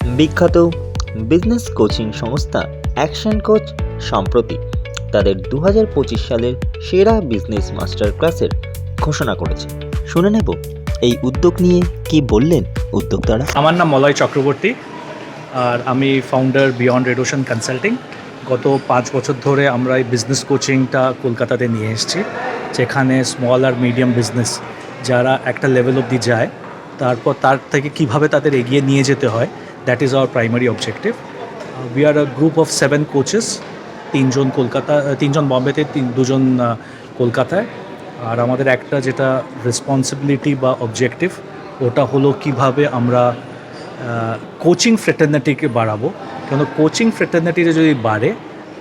বিখ্যাত business coaching সংস্থা action coach সম্প্রতি তাদের দু হাজার পঁচিশ সালের সেরা বিজনেস মাস্টার ক্লাসের ঘোষণা করেছে। শুনে নেব এই উদ্যোগ নিয়ে কি বললেন উদ্যোক্তারা। আমার নাম মলয় চক্রবর্তী, আর আমি ফাউন্ডার বিয়ন্ড রেডোশন কনসাল্টিং গত পাঁচ বছর ধরে আমরা এই বিজনেস কোচিংটা কলকাতাতে নিয়ে এসেছি, যেখানে স্মল আর মিডিয়াম বিজনেস যারা একটা লেভেল অবধি যায় তারপর তার থেকে কীভাবে তাদের এগিয়ে নিয়ে যেতে হয় that is our primary objective we are a group of seven coaches তিনজন কলকাতা তিনজন বম্বেতে, তিন, দুজন কলকাতায়। আর আমাদের একটা যেটা রেসপন্সিবিলিটি বা অবজেক্টিভ ওটা হলো কীভাবে আমরা কোচিং ফ্রেটার্নিটিকে বাড়াবো। কেন কোচিং ফ্রেটার্নিটিতে যদি বাড়ে,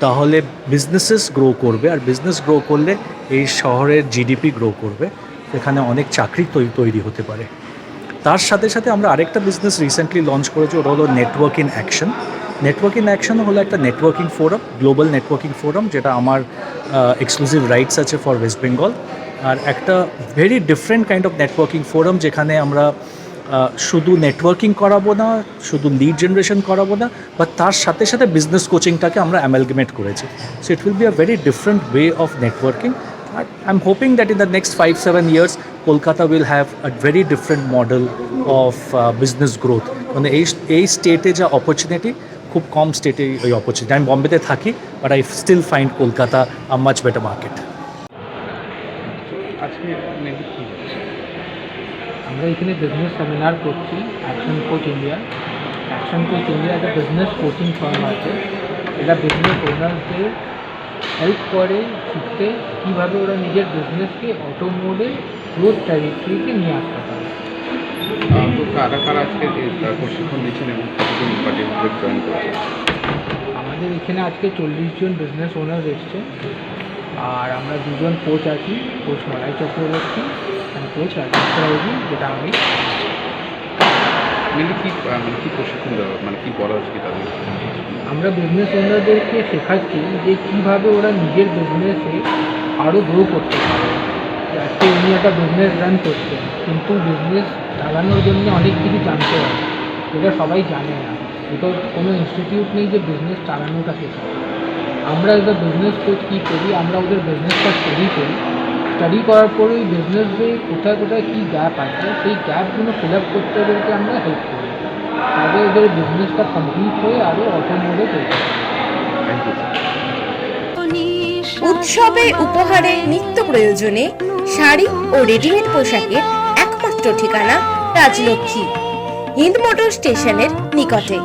তাহলে বিজনেসেস গ্রো করবে। আর বিজনেস গ্রো করলে এই শহরের জিডিপি গ্রো করবে। এখানে অনেক চাকরি তৈরি হতে পারে। তার সাথে সাথে আমরা আরেকটা বিজনেস রিসেন্টলি লঞ্চ করেছি, ওটা হলো network in action network in action হলো একটা networking forum global networking forum যেটা আমার এক্সক্লুসিভ রাইটস আছে ফর ওয়েস্ট বেঙ্গল আর একটা very different kind of networking forum যেখানে আমরা শুধু নেটওয়ার্কিং করাবো না, শুধু লিড জেনারেশন করাবো না বা তার সাথে সাথে বিজনেস কোচিংটাকে আমরা অ্যামালগেমেট করেছি। So it will be a very different way of networking I'm hoping that in the next five seven years Kolkata will have a very different model of business growth মানে এই এই স্টেটে যা opportunity খুব কম স্টেটে ওই opportunity আমি বম্বেতে থাকি but I still find Kolkata a much better market আমরা এখানে বিজনেস সেমিনার করছি action coach India action coach India একটা বিজনেস কোচিং ফার্ম আছে। এটা বিজনেস ওনারদের হেল্প করে শিখতে কীভাবে ওরা নিজের বিজনেসকে অটো মোডে গ্রোথ ট্র্যাজেক্টরিতে নিয়ে আসতে পারে। তো কারা কারা আজকে প্রশিক্ষণ দিচ্ছেন এবং কতজন পার্টিসিপেট জয়েন করেছেন? আমাদের এখানে আজকে চল্লিশ জন বিজনেস ওনার এসছে। আর আমরা দুজন কোচ আছি কোচ মলাই চক্রবর্তী আর কোচ রাজেশ রাউজি যেটা আমি। মেনলি কী মানে কী প্রশিক্ষণ দেওয়া মানে কী বলা হচ্ছে তাদের? আমরা বিজনেস ওনারদেরকে শেখাচ্ছি যে কীভাবে ওরা নিজের বিজনেসে আরও গ্রো করতে পারে। আজকে উনি একটা বিজনেস রান করছেন, কিন্তু বিজনেস চালানোর জন্য অনেক কিছু জানতে হয়। যেটা সবাই জানে না। বিকজ কোনো ইনস্টিটিউট নেই যে বিজনেস চালানোটা শেখায়। আমরা এজ বিজনেস কোচ কী করি? আমরা ওদের বিজনেসটা স্টাডি করি। স্টাডি করার পরে ওই বিজনেসে কোথায় কোথায় কী গ্যাপ আছে, সেই গ্যাপগুলো ফিল আপ করতে ওদেরকে আমরা হেল্প করি। তবে ওদের বিজনেসটা কমপ্লিট হয়ে আরও অটো মোডে চলবে থ্যাংক উৎসবে উপহারে নিত্য প্রয়োজনে শাড়ি ও রেডিমেড পোশাকের একমাত্র ঠিকানা রাজলক্ষ্মী, হিন্দ মোটর স্টেশনের নিকটে।